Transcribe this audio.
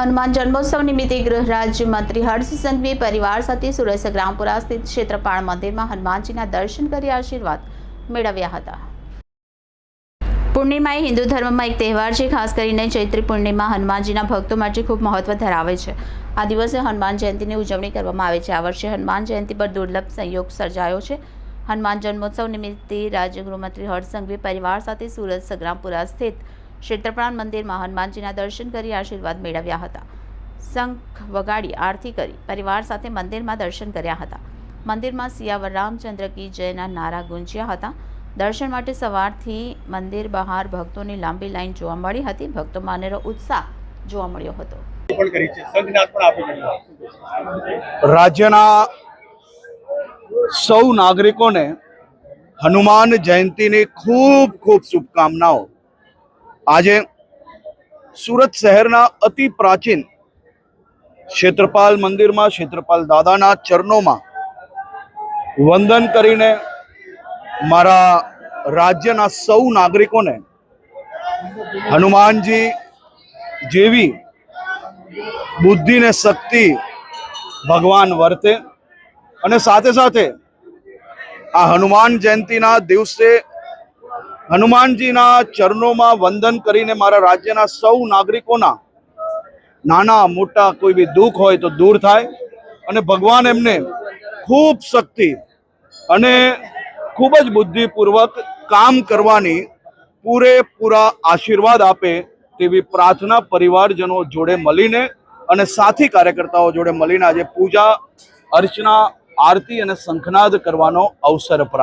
હનુમાન જન્મોત્સવ નિમિત્તે ગૃહ રાજ્ય મંત્રી હર્ષ સંઘવી પરિવાર સાથે સુરત ગ્રામપુરા સ્થિત ક્ષેત્રપાળ મંદિરમાં હનુમાનજીના દર્શન કરી આશીર્વાદ મેળવ્યા હતા. પૂર્ણિમા એ હિન્દુ ધર્મમાં એક તહેવાર છે, ખાસ કરીને ચૈત્રી પૂર્ણિમા હનુમાનજીના ભક્તો માટે ખૂબ મહત્વ ધરાવે છે. આ દિવસે હનુમાન જયંતિની ઉજવણી કરવામાં આવે છે. આ વર્ષે હનુમાન જયંતિ પર દુર્લભ સંયોગ સર્જાયો છે. હનુમાન જન્મોત્સવ નિમિત્તે રાજ્ય ગૃહમંત્રી હર્ષ સંઘવી પરિવાર સાથે સુરત સંગ્રામપુરા સ્થિત ક્ષેત્રપ્રાણ મંદિરમાં હનુમાનજીના દર્શન કરી આશીર્વાદ મેળવ્યા હતા. શંખ વગાડી આરતી કરી પરિવાર સાથે મંદિરમાં દર્શન કર્યા હતા. મંદિરમાં સિયાવર રામચંદ્ર કી જયના નારા ગુંજ્યા હતા. દર્શન માટે સવારથી મંદિર બહાર ભક્તોની લાંબી લાઈન જોવા મળી હતી. ભક્તોમાં માનેરો ઉત્સાહ જોવા મળ્યો હતો. પણ કરી છે. સંઘનાથ પણ આપી દીધું. રાજ્યના સૌ નાગરિકોને હનુમાન જયંતિની ખૂબ ખૂબ શુભકામનાઓ. આજે સુરત શહેરના અતિ પ્રાચીન ક્ષેત્રપાલ મંદિરમાં, ક્ષેત્રપાલ દાદાના ચરણોમાં વંદન કરીને મારા રાજ્યના સૌ નાગરિકોને હનુમાનજી જેવી બુદ્ધિ ને શક્તિ ભગવાન વર્તે અને સાથે સાથે આ હનુમાન જયંતીના દિવસે હનુમાનજીના ચરણોમાં વંદન કરીને મારા રાજ્યના સૌ નાગરિકોના નાના મોટા કોઈ બી દુઃખ હોય તો દૂર થાય અને ભગવાન એમને ખૂબ શક્તિ અને ખૂબ જ બુદ્ધિપૂર્વક કામ કરવાની પૂરેપૂરા આશીર્વાદ આપે તેવી પ્રાર્થના પરિવારજનો જોડે મળીને અને સાથી કાર્યકર્તાઓ જોડે મળીને આજે પૂજા, અર્ચના, આરતી અને શંખનાદ કરવાનો અવસર પ્રાપ્ત